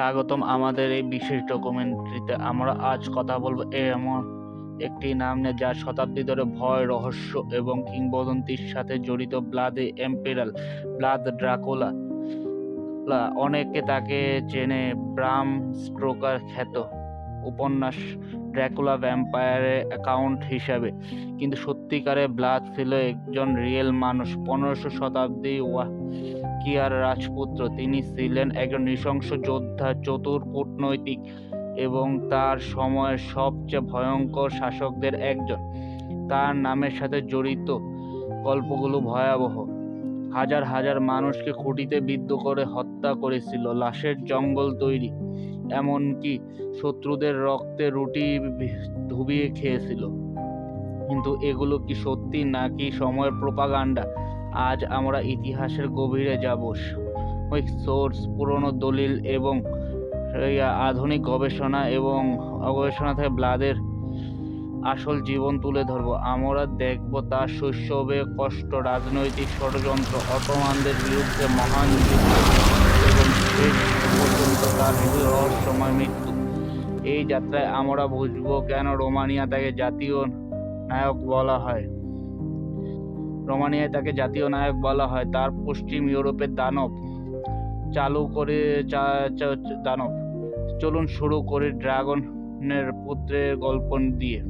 স্বাগতম আমাদের এই বিশেষ ডকুমেন্টারিতে আমরা আজ কথা বলব এমন একটি নাম নিয়ে যা শতাব্দী ধরে ভয়, রহস্য এবং কিংবদন্তির সাথে জড়িত ব্লাদে এম্পেরাল, ব্লাদ ড্রাকোলা। অনেকে তাকে চেনে, ব্রাম স্ট্রোকার খ্যাত উপন্যাস ড্র্যাকুলা ভ্যাম্পায়ারের অ্যাকাউন্ট হিসাবে। কিন্তু সত্যিকারে ব্লাড ছিল একজন রিয়েল মানুষ, পনেরোশো শতাব্দী ওয়া কিয়ার রাজপুত্র। তিনি ছিলেন একজন নৃশংস যোদ্ধা, চতুর কূটনৈতিক এবং তার সময়ের সবচেয়ে ভয়ঙ্কর শাসকদের একজন। তার নামের সাথে জড়িত গল্পগুলো ভয়াবহ। হাজার হাজার মানুষকে খুঁটিতে বিদ্ধ করে হত্যা করেছিল। লাশের জঙ্গল তৈরি। এমনকি শত্রুদের রক্তে রুটি ধুবিয়ে খেয়েছিল। কিন্তু এগুলো কি সত্যি নাকি সময়ের প্রোপাগান্ডা? আজ আমরা ইতিহাসের গভীরে যাব। ওই সোর্স, পুরনো দলিল এবং আধুনিক গবেষণা এবং গবেষণা থেকে ব্লাদের আসল জীবন তুলে ধরব। আমরা দেখব তার শৈশবে কষ্ট, রাজনৈতিক ষড়যন্ত্র অটোমানদের বিরুদ্ধে মহান যুদ্ধ এবং রহস্যময় মৃত্যু। এই যাত্রায় আমরা বুঝব কেন রোমানিয়া তাকে জাতীয় নায়ক বলা হয়। রোমানিয়ায় তাকে জাতীয় নায়ক বলা হয়, তার পশ্চিম ইউরোপের দানব চালু করে দানব। চলুন শুরু করি ড্রাগনের পুত্রের গল্প দিয়ে।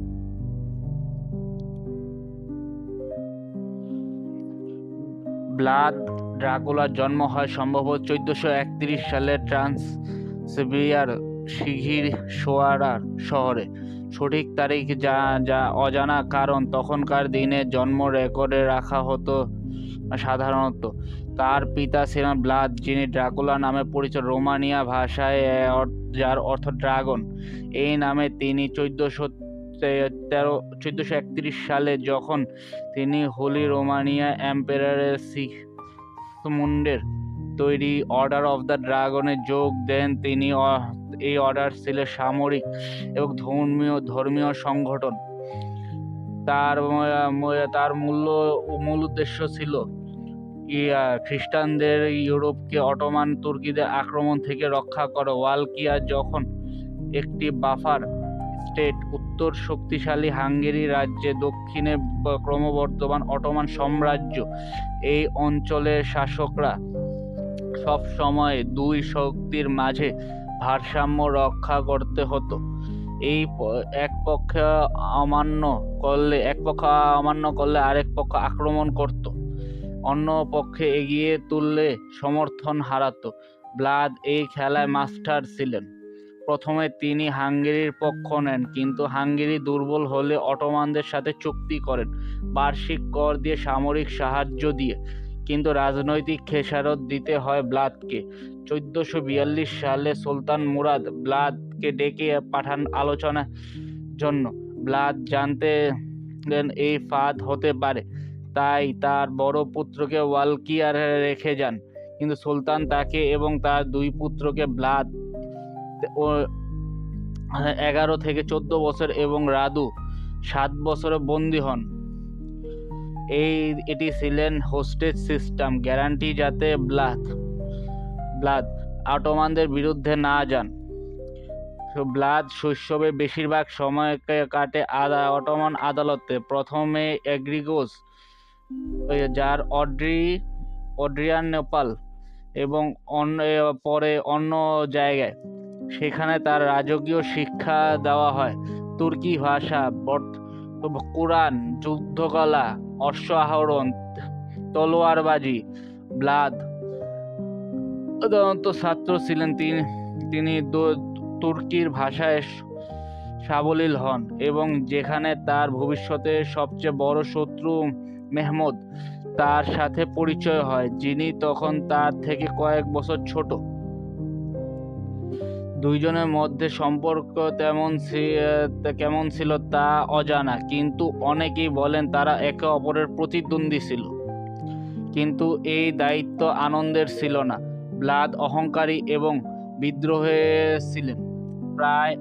ব্লাড ড্রাকুলার জন্ম হয় সম্ভবত চোদ্দশো একত্রিশ সালে ট্রান্সবিয়ার শিঘির সোয়ারার শহরে। সঠিক তারিখ যা যা অজানা কারণ তখনকার দিনে জন্ম রেকর্ডে রাখা হতো সাধারণত। তার পিতা ছিলেন ব্লাদ, যিনি ড্রাকুলা নামে পরিচিত রোমানিয়া ভাষায় যার অর্থ ড্রাগন। এই নামে তিনি চোদ্দশো তেরো, চোদ্দশো একত্রিশ সালে যখন তিনি হোলি রোমানিয়া এম্পায়ারের মুন্ডের তৈরি অর্ডার অফ দ্য ড্রাগনে যোগ দেন তিনি এই অর্ডার ছিল সামরিক এবং ধর্মীয় ধর্মীয় সংগঠন। তার তার মূল্য, মূল উদ্দেশ্য ছিল খ্রিস্টানদের ইউরোপকে অটোমান তুর্কিদের আক্রমণ থেকে রক্ষা করা। ওয়ালকিয়া যখন একটি বাফার স্টেট, উত্তর শক্তিশালী হাঙ্গেরি রাজ্যে, দক্ষিণে ক্রমবর্ধমান অটোমান সাম্রাজ্য। এই অঞ্চলের শাসকরা সব সময় দুই শক্তির মাঝে ভারসাম্য রক্ষা করতে হতো। এই এক পক্ষ অমান্য করলে, এক পক্ষ অমান্য করলে আরেক পক্ষ আক্রমণ করত। অন্য পক্ষে এগিয়ে তুললে সমর্থন হারাতো। ব্লাদ এই খেলায় মাস্টার ছিলেন। প্রথমে তিনি হাঙ্গেরির পক্ষ নেন, কিন্তু হাঙ্গেরি দুর্বল হলে অটোমানদের সাথে চুক্তি করেন, বার্ষিক কর দিয়ে সামরিক সাহায্য দিয়ে। কিন্তু রাজনৈতিক খেসারত দিতে হয় ব্লাদকে। চোদ্দশো বিয়াল্লিশ সালে সুলতান মুরাদ ব্লাদকে ডেকে পাঠান আলোচনার জন্য। ব্লাদ জানতে এই ফাঁদ হতে পারে, তাই তার বড় পুত্রকে ওয়ালকিয়ার রেখে যান। কিন্তু সুলতান তাকে এবং তার দুই পুত্রকে ব্লাদ এগারো থেকে চোদ্দ বছর এবং রাদু সাত বছরে বন্দী হন। এই, এটি ছিলেন হোস্টেজ সিস্টেম, গ্যারান্টি যাতে ব্লাদ ব্লাদ অটোমানদের বিরুদ্ধে না যান। ব্লাদ শৈশবে বেশিরভাগ সময় কাটে আদা, অটোমান আদালতে। প্রথমে এগ্রিগোস যার অড্রি, অড্রিয়ান নেপাল এবং অন্য পরে অন্য জায়গায়। সেখানে তার রাজকীয় শিক্ষা দেওয়া হয়। তুর্কি ভাষা কোরআন, যুদ্ধকলা অশ্ব আহরণ তলোয়ারবাজি, ব্লাদ। সাধারণত ছাত্র ছিলেন তিনি তিনি তুর্কির ভাষায় সাবলীল হন এবং যেখানে তার ভবিষ্যতে সবচেয়ে বড় শত্রু মেহমুদ, তার সাথে পরিচয় হয়, যিনি তখন তার থেকে কয়েক বছর ছোট। দুইজনের মধ্যে সম্পর্ক তেমন কেমন ছিল তা অজানা। কিন্তু অনেকেই বলেন তারা একে অপরের প্রতিদ্বন্দ্বী ছিল। কিন্তু এই দায়িত্ব আনন্দের ছিল না। ব্লাদ, অহংকারী এবং বিদ্রোহে ছিলেন। প্রায়,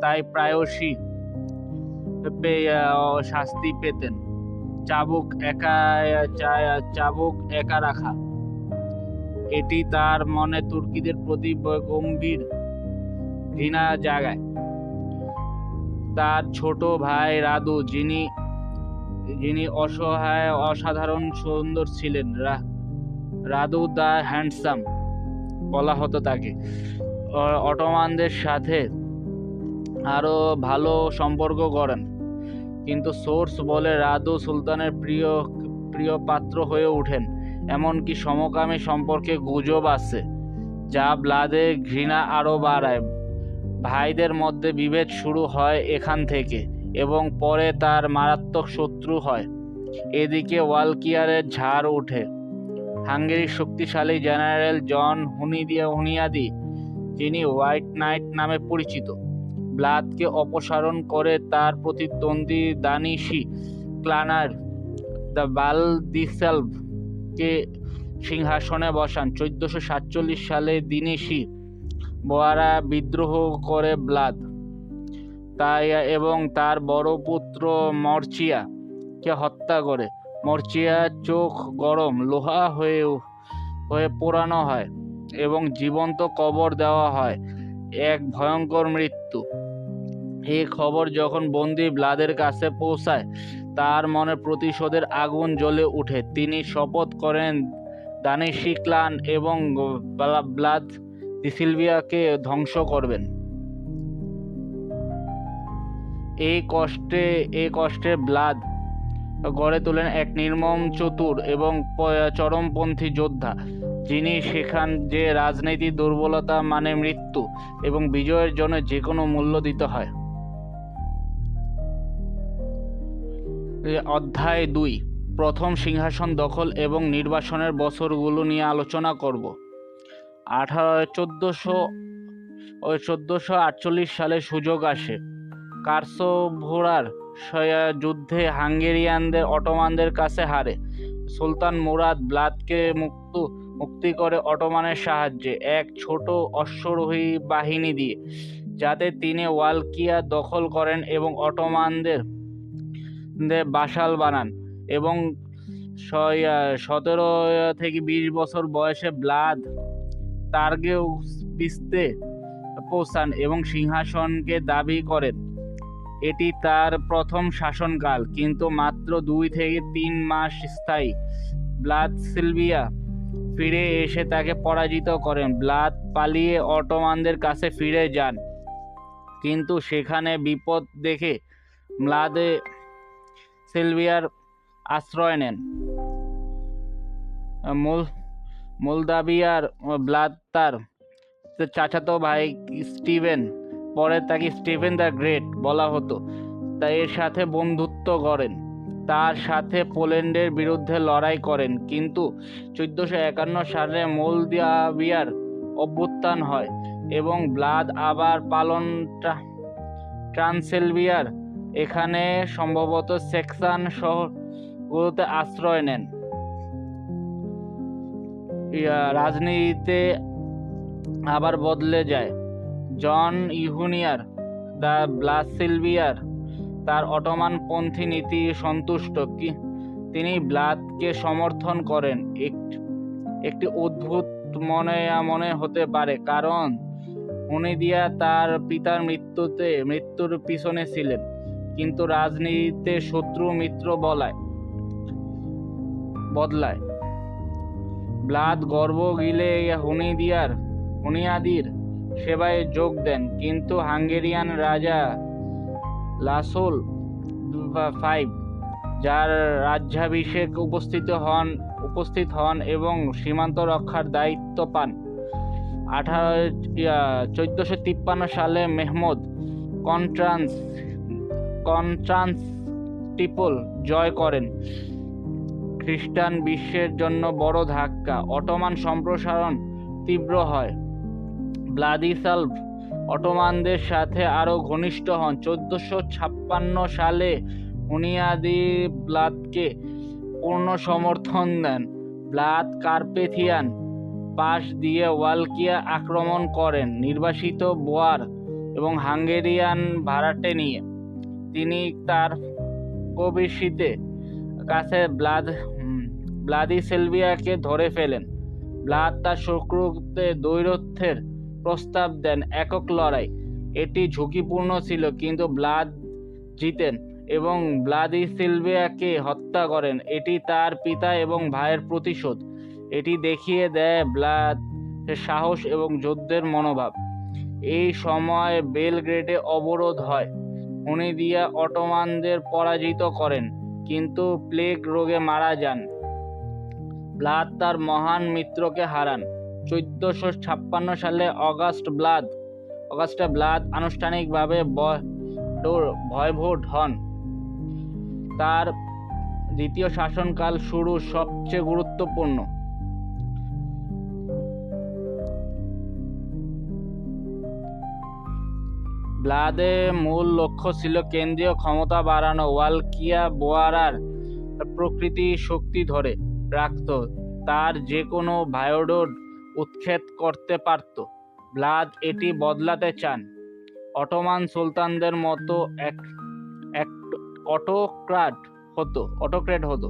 তাই প্রায়শই শাস্তি পেতেন। চাবুক একা চাবুক একা রাখা। এটি তার মনে তুর্কিদের প্রতি গম্ভীর ঘৃণা জাগায়। তার ছোট ভাই রাদু, যিনি যিনি অসহায়, অসাধারণ, সুন্দর ছিলেন। রাদু দ্য হ্যান্ডসাম বলা হতো তাকে। অটোমানদের সাথে আরও ভালো সম্পর্ক গড়েন। কিন্তু সোর্স বলে রাদু সুলতানের প্রিয় প্রিয় পাত্র হয়ে ওঠেন। এমনকি সমকামী সম্পর্কে গুজব আছে, যা ব্লাদে ঘৃণা আরও বাড়ায়। ভাইদের মধ্যে বিভেদ শুরু হয় এখান থেকে এবং পরে তার মারাত্মক শত্রু হয়। এদিকে ওয়ালকিয়ারের ঝাড় ওঠে হাঙ্গেরির শক্তিশালী জেনারেল জন হুনিদিয়া হুনিয়াদি, যিনি হোয়াইট নাইট নামে পরিচিত, ব্লাদকে অপসারণ করে তার প্রতিদ্বন্দ্বী দানিশি ক্লানার দ্য বাল দিসেলভ কে সিংহাসনে বসান? চোদ্দশো সাতচল্লিশ সালে দিনেশি বোয়ারা বিদ্রোহ করে ব্লাদ। তাই এবং তার বড় পুত্র মর্চিয়া কে হত্যা করে। মর্চিয়া চোখ গরম, লোহা হয়ে হয়ে পোড়ানো হয় এবং জীবন্ত কবর দেওয়া হয়। এক ভয়ঙ্কর মৃত্যু। এই খবর যখন বন্দি ব্লাদের কাছে পৌঁছায় তার মনে প্রতিশোধের আগুন জ্বলে ওঠে। তিনি শপথ করেন দানিশি ক্লান এবং ব্লাদ দিসিলভিয়াকে ধ্বংস করবেন। এই কষ্টে এই কষ্টে ব্লাদ গড়ে তোলেন এক নির্মম চতুর এবং চরমপন্থী যোদ্ধা, যিনি সেখান যে রাজনীতি দুর্বলতা মানে মৃত্যু এবং বিজয়ের জন্য যে কোনো মূল্য দিতে হয়। অধ্যায় দুই, প্রথম সিংহাসন দখল এবং নির্বাসনের বছরগুলো নিয়ে আলোচনা করব। আঠারো, চোদ্দোশো চোদ্দোশো আটচল্লিশ সালে সুযোগ আসে। কার্সোভোরার যুদ্ধে হাঙ্গেরিয়ানদের, অটোমানদের কাছে হারে। সুলতান মুরাদ ব্লাদকে মুক্ত, মুক্তি করে অটোমানের সাহায্যে এক ছোট অশ্বরোহী বাহিনী দিয়ে, যাতে তিনি ওয়ালকিয়া দখল করেন এবং অটোমানদের দের বাসাল বানান। এবং সতেরো থেকে বিশ বছর বয়সে ব্লাদ তার্গেও বিস্তে পৌঁছান এবং সিংহাসনকে দাবি করেন। এটি তার প্রথম শাসনকাল, কিন্তু মাত্র দুই থেকে তিন মাস স্থায়ী। ব্লাদ সিলভিয়া ফিরে এসে তাকে পরাজিত করেন। ব্লাদ পালিয়ে অটোমানদের কাছে ফিরে যান, কিন্তু সেখানে বিপদ দেখে ম্লাদে সিলভিয়ার আশ্রয় নেন। মূল মোলদাবিয়ার ব্লাদ তার চাচাতো ভাই স্টিভেন, পরে তাকে স্টিভেন দ্য গ্রেট বলা হতো। তাই এর সাথে বন্ধুত্ব করেন তার সাথে পোল্যান্ডের বিরুদ্ধে লড়াই করেন। কিন্তু চোদ্দোশো একান্ন সালে মোলদাবিয়ার অভ্যুত্থান হয় এবং ব্লাদ আবার পালন ট্রা- ট্রান্সেলভিয়ার এখানে সম্ভবত সেকশন শহরগুলোতে আশ্রয় নেন। রাজনীতিতে আবার বদলে যায়। জন ইহুনিয়ার দ্য ব্লাসিলভিয়ার, তার অটোমান পন্থী নীতি সন্তুষ্ট। কি, তিনি ব্লাদকে সমর্থন করেন। এক- একটি অদ্ভুত মনে মনে হতে পারে, কারণ হুনিদিয়া তার পিতার মৃত্যুতে, মৃত্যুর পিছনে ছিলেন। কিন্তু রাজনীতিতে শত্রু মিত্র বলায়, বদলায়। ব্লাদ গর্ব গিলে হুনিদিয়ার, হুনিয়াদির সেবায় যোগ দেন, কিন্তু হাঙ্গেরিয়ান রাজা লাসোল ফাইভ যার রাজ্যাভিষেক উপস্থিত হন উপস্থিত হন এবং সীমান্ত রক্ষার দায়িত্ব পান। আঠারো চোদ্দোশো তিপ্পান্ন সালে মেহমুদ কন্ট্রান্স কনস্টান্টিপল জয় করেন। খ্রিস্টান বিশ্বের জন্য বড় ধাক্কা। অটোমান সম্প্রসারণ তীব্র হয়। ব্লাদিসালভ অটোমানদের সাথে আরও ঘনিষ্ঠ হন। চোদ্দোশো ছাপ্পান্ন সালে হুনিয়াদি ব্লাদকে পূর্ণ সমর্থন দেন। ব্লাদ কার্পেথিয়ান পাশ দিয়ে ওয়ালকিয়া আক্রমণ করেন। নির্বাসিত বোয়ার এবং হাঙ্গেরিয়ান ভাড়াটে নিয়ে। তিনি তার কবিশিতে কাছে ব্লাদ ব্লাদি সেলভিয়াকে ধরে ফেলেন। ব্লাদ তার শত্রুতে দৈরথ্যের প্রস্তাব দেন, একক লড়াই। এটি ঝুঁকিপূর্ণ ছিল, কিন্তু ব্লাদ জিতেন এবং ব্লাদি সিলভিয়াকে হত্যা করেন। এটি তার পিতা এবং ভাইয়ের প্রতিশোধ। এটি দেখিয়ে দেয় ব্লাদ সাহস এবং যুদ্ধের মনোভাব। এই সময় বেলগ্রেডে অবরোধ হয়। হুনিদিয়া অটোমানদের পরাজিত করেন, কিন্তু প্লেগ রোগে মারা যান। ব্লাদ তার মহান মিত্রকে হারান। চোদ্দশো ছাপ্পান্ন সালে অগাস্ট ব্লাদ, অগাস্টে ব্লাদ আনুষ্ঠানিকভাবে ভয়ভোট হন। তার দ্বিতীয় শাসনকাল শুরু সবচেয়ে গুরুত্বপূর্ণ। ব্লাদের মূল লক্ষ্য ছিল কেন্দ্রীয় ক্ষমতা বাড়ানো, ওয়ালকিয়া বোয়ারার প্রকৃতি শক্তি ধরে রাখত, তার যে কোনো ভায়োডোড উৎক্ষেপ করতে পারত। ব্লাদ এটি বদলাতে চান। অটোমান সুলতানদের মতো এক এক অটোক্রাট হতো, অটোক্রেট হতো।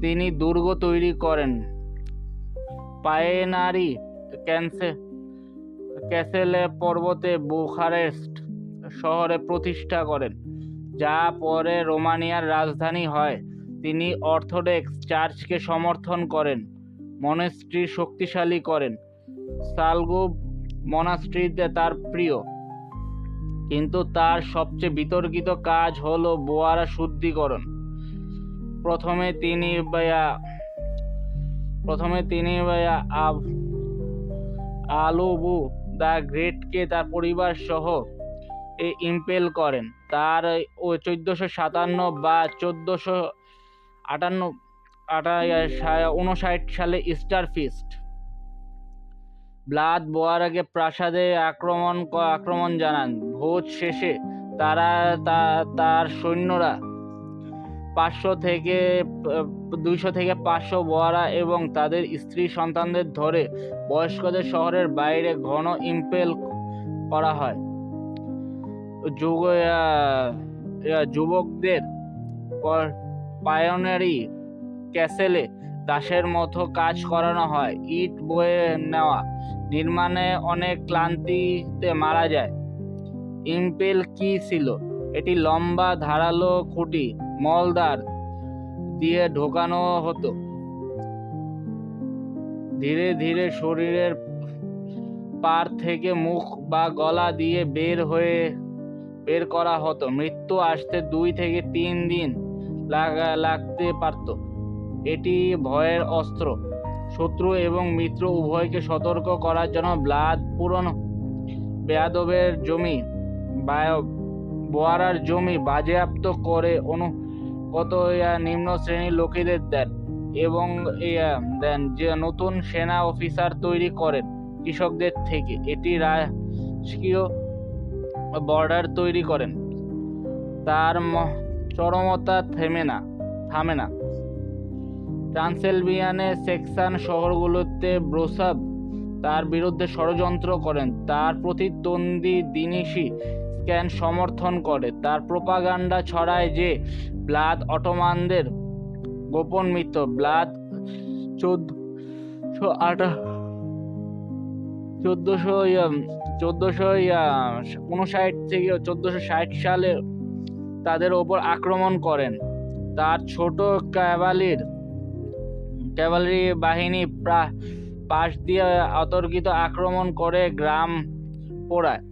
তিনি দুর্গ তৈরি করেন। পায়েনারি ক্যান্সে, ক্যাসেলে পর্বতে বুখারেস্ট শহরে প্রতিষ্ঠা করেন। যা পরে রোমানিয়ার রাজধানী হয়। তিনি অর্থোডক্স চার্চকে সমর্থন করেন মনেস্ট্রি শক্তিশালী করেন। সালগুব মনাস্ট্রিতে তার প্রিয়। কিন্তু তার সবচেয়ে বিতর্কিত কাজ হলো বোয়ারা শুদ্ধিকরণ। প্রথমে তিনি প্রথমে তিনি আলুবু দ্য গ্রেটকে তার পরিবার সহ ইম্পেল করেন। তার ও চোদ্দোশো সাতান্ন বা চোদ্দোশো আটান্ন আটা উনষাট সালে ইস্টার ফিস্ট। ব্লাদ বোয়ারাকে প্রাসাদে আক্রমণ আক্রমণ জানান। ভোজ শেষে তারা তার সৈন্যরা পাঁচশো থেকে, দুইশো থেকে পাঁচশো বোয়ারা এবং তাদের স্ত্রী সন্তানদের ধরে বয়স্কদের শহরের বাইরে ঘন ইম্পেল করা হয়। যুগ যুবকদের পায়নারি ক্যাসেলে দাসের মতো কাজ করানো হয়। ইট বয়ে নেওয়া। নির্মাণে অনেক ক্লান্তিতে মারা যায়। ইম্পেল কি ছিল? এটি লম্বা, ধারালো খুঁটি মলদার দিয়ে ঢোকানো হতো। ধীরে ধীরে শরীরের পার থেকে মুখ বা গলা দিয়ে বের হয়ে বের করা হতো। মৃত্যু আসতে দুই থেকে তিন দিন লাগতে পারত। এটি ভয়ের অস্ত্র। শত্রু এবং মিত্র উভয়কে সতর্ক করার জন্য ব্লাদ পূরণ। বেয়াদবের জমি বোয়ারার জমি বাজেয়াপ্ত করে অনু, কত নিম্ন শ্রেণির লোকেদের দেন এবং দেন যে নতুন সেনা অফিসার তৈরি করেন কৃষকদের থেকে। এটি রাজকীয় বর্ডার তৈরি করেন। তার চরমতা থেমে না, থামে না। ট্রান্সেলভিয়ানে সেকশন শহরগুলোতে ব্রোসাব তার বিরুদ্ধে ষড়যন্ত্র করেন। তার প্রতিদ্বন্দ্বী দিনিসি স্ক্যান সমর্থন করে। তার প্রোপাগান্ডা ছড়ায় যে ব্লাদ অটোমানদের গোপন মিত্র। ব্লাদ চোদ্দশো আটা, চোদ্দশো চোদ্দশো উনষাট থেকে চোদ্দশো ষাট সালে তাদের ওপর আক্রমণ করেন। তার ছোট ক্যাভালির, ক্যাভালারি বাহিনী পাশ দিয়ে অতর্কিত আক্রমণ করে গ্রাম পোড়ায়।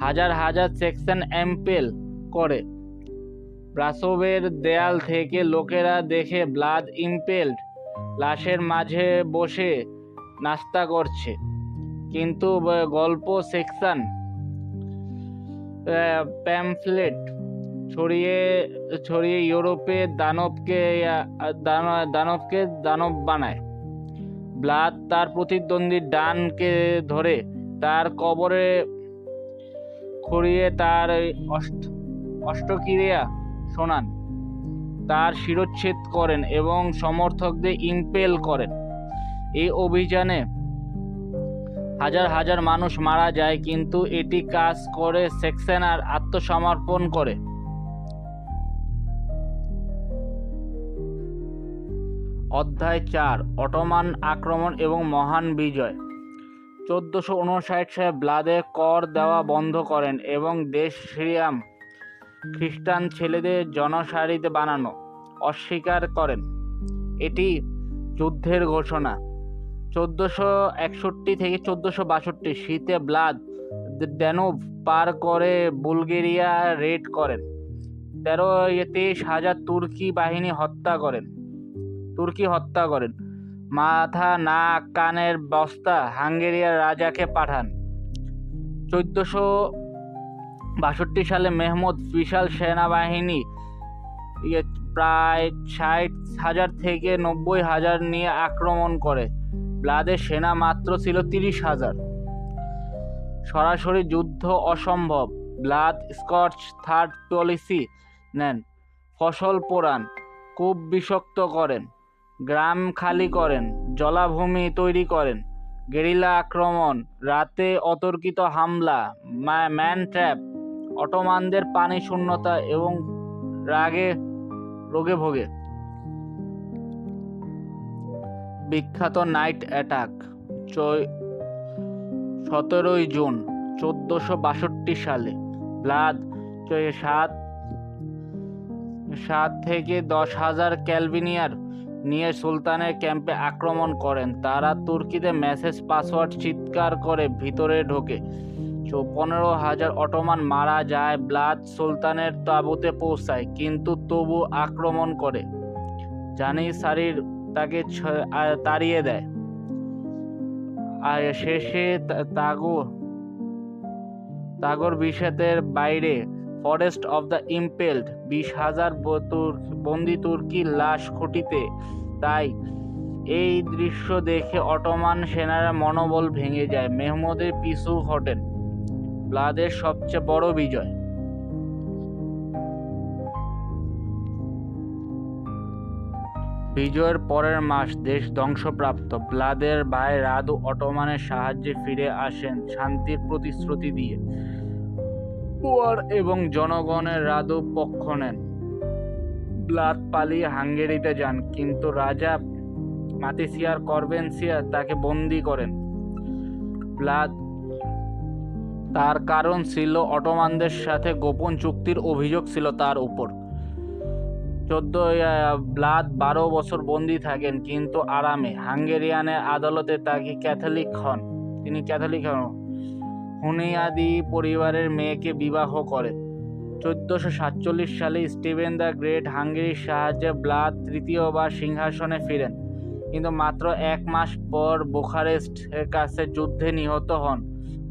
হাজার হাজার সেকশন এম্পেল করে। ব্রাসোভের দেয়াল থেকে লোকেরা দেখে ব্লাড ইম্পেলড লাশের মাঝে বসে নাস্তা করছে। কিন্তু গল্প সেকশন প্যামফ্লেট ছড়িয়ে ছড়িয়ে ইউরোপে দানবকে দানবকে দানব বানায়। ব্লাদ তার প্রতিদ্বন্দ্বী ডানকে ধরে তার কবরে খড়িয়ে তার অষ্ট, অষ্টক্রিয়া শোনান। তার শিরোচ্ছেদ করেন এবং সমর্থকদের ইম্পেল করেন। এই অভিযানে হাজার হাজার মানুষ মারা যায়, কিন্তু এটি কাজ করে সেক্সেনার আত্মসমর্পণ করে। অধ্যায় চার, অটোমান আক্রমণ এবং মহান বিজয়। চোদ্দোশো উনষাট সালে ব্লাদে কর দেওয়া বন্ধ করেন এবং দেশ সিরিয়াম খ্রিস্টান ছেলেদের জনসারিতে বানানো, অস্বীকার করেন। এটি যুদ্ধের ঘোষণা। চোদ্দোশো একষট্টি থেকে চোদ্দোশো বাষট্টি শীতে ব্লাদ ড্যানুব পার করে বুলগেরিয়া রেড করেন। তেরো তেইশ হাজার তুর্কি বাহিনী হত্যা করেন। তুর্কি হত্যা করেন। মাথা, নাক, কানের বস্তা হাঙ্গেরিয়ার রাজাকে পাঠান। চোদ্দোশো বাষট্টি সালে মেহমুদ বিশাল সেনাবাহিনী ইয়ে প্রায় ষাট হাজার থেকে নব্বই হাজার নিয়ে আক্রমণ করে। ব্লাদের সেনা মাত্র ছিল তিরিশ হাজার। সরাসরি যুদ্ধ অসম্ভব। ব্লাদ স্কচ থার্ড পলিসি নেন। ফসল পোড়ান, কূপ বিষাক্ত করেন, গ্রাম খালি করেন, জলাভূমি তৈরি করেন, গেরিলা আক্রমণ, রাতে অতর্কিত হামলা ম্যান ট্র্যাপ, অটোমানদের পানি শূন্যতা এবং রাগে, রোগে ভোগে। বিখ্যাত নাইট অ্যাটাক সতেরোই জুন চোদ্দোশো বাষট্টি সালে। ব্লাদ সাত সাত থেকে দশ হাজার ক্যালভিনিয়ার নিয়ে সুলতানের ক্যাম্পে আক্রমণ করেন। তারা তুর্কিদের মেসেজ পাসওয়ার্ড চিৎকার করে ভিতরে ঢোকে। পনেরো হাজার অটোমান মারা যায়, ব্লাদ সুলতানের তাঁবুতে পৌঁছায়, কিন্তু তবু আক্রমণ করে। জানি সারির তাকে তাড়িয়ে দেয়। আর শেষে তাগো, তাগর বিষেতের বাইরে, ফরেস্ট অফ দ্য ইম্পেলড, বিশ হাজার বন্দি তুর্কির লাশ খুঁটিতে তাই এই দৃশ্য দেখে অটোমান সেনারা মনোবল ভেঙে যায়। মেহমুদের পিছু হটেন। ব্লাদের সবচেয়ে বড় বিজয়। বিজয়ের পরের মাস দেশ ধ্বংসপ্রাপ্ত। ব্লাদের ভাই রাদু অটোমানের সাহায্যে ফিরে আসেন শান্তির প্রতিশ্রুতি দিয়ে। পুয়ার এবং জনগণের রাদু পক্ষ নেন। ব্লাদ পালিয়ে হাঙ্গেরিতে যান, কিন্তু রাজা মাতিসিয়ার করবেনসিয়া তাকে বন্দি করেন। ব্লাদ তার কারণ ছিল অটোমানদের সাথে গোপন চুক্তির অভিযোগ ছিল তার উপর। চোদ্দ ব্লাদ বারো বছর বন্দি থাকেন, কিন্তু আরামে। হাঙ্গেরিয়ানের আদালতে তাকে ক্যাথলিক হন। তিনি ক্যাথলিক হন। হুনিয়াদি পরিবারের মেয়েকে বিবাহ করেন। চোদ্দশো সাতচল্লিশ সালে স্টিভেন দ্য গ্রেট হাঙ্গেরির সাহায্যে ব্লাদ তৃতীয়বার সিংহাসনে ফিরেন, কিন্তু মাত্র এক মাস পর বুখারেস্ট এর কাছে যুদ্ধে নিহত হন।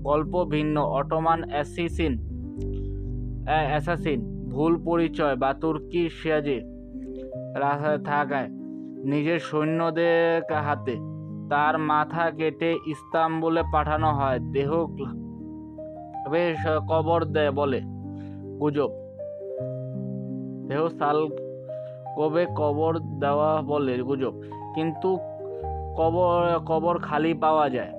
গল্প ভিন্ন। Ottoman assassin, assassin. ভুল পরিচয় বা তুর্কির সিয়াজে থাকায়? নিজের সৈন্যদের হাতে। তার মাথা কেটে ইস্তাম্বুলে পাঠানো হয়। দেহ বেশ কবর দেয় বলে গুজব। দেহ সাল কবে কবর দেওয়া বলে গুজব। কিন্তু কবর কবর খালি পাওয়া যায়।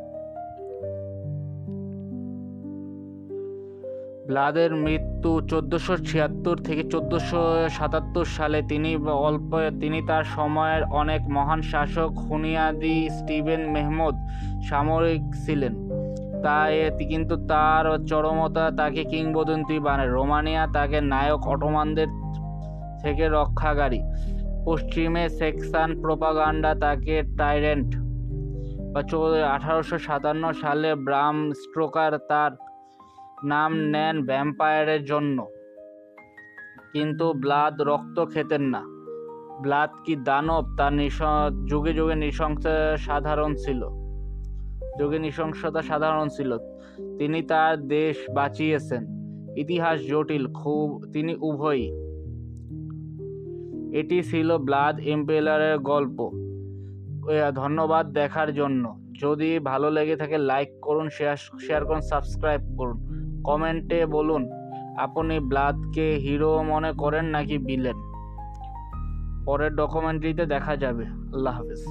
ব্লাদের মৃত্যু চোদ্দোশো ছিয়াত্তর থেকে চোদ্দোশো সাতাত্তর সালে তিনি অল্প, তিনি তার সময়ের অনেক মহান শাসক হুনিয়াদি স্টিভেন মেহমুদ সামরিক ছিলেন। তাই কিন্তু তার চরমতা তাকে কিংবদন্তি বানায়। রোমানিয়া তাকে নায়ক অটোমানদের থেকে রক্ষাকারী। পশ্চিমে সেকশন প্রোপাগান্ডা তাকে টাইরেন্ট। বা আঠারোশো সাতান্ন সালে ব্রাম স্ট্রোকার তার নাম নেন ভ্যাম্পায়ারের জন্য। কিন্তু ব্লাদ রক্ত খেতেন না। ব্লাদ কি দানব? তার যুগে যুগে নৃশংস সাধারণ ছিল। যুগে নৃশংসতা সাধারণ ছিল। তিনি তার দেশ বাঁচিয়েছেন। ইতিহাস জটিল, খুব তিনি উভয়ই। এটি ছিল ব্লাদ এম্পেলারের গল্প। ধন্যবাদ দেখার জন্য। যদি ভালো লেগে থাকে লাইক করুন শেয়ার শেয়ার করুন সাবস্ক্রাইব করুন। কমেন্টে বলুন, আপনি ব্লাদকে হিরো মনে করেন নাকি বিলেন পরের ডকুমেন্টারিতে দেখা যাবে। আল্লাহ হাফিজ।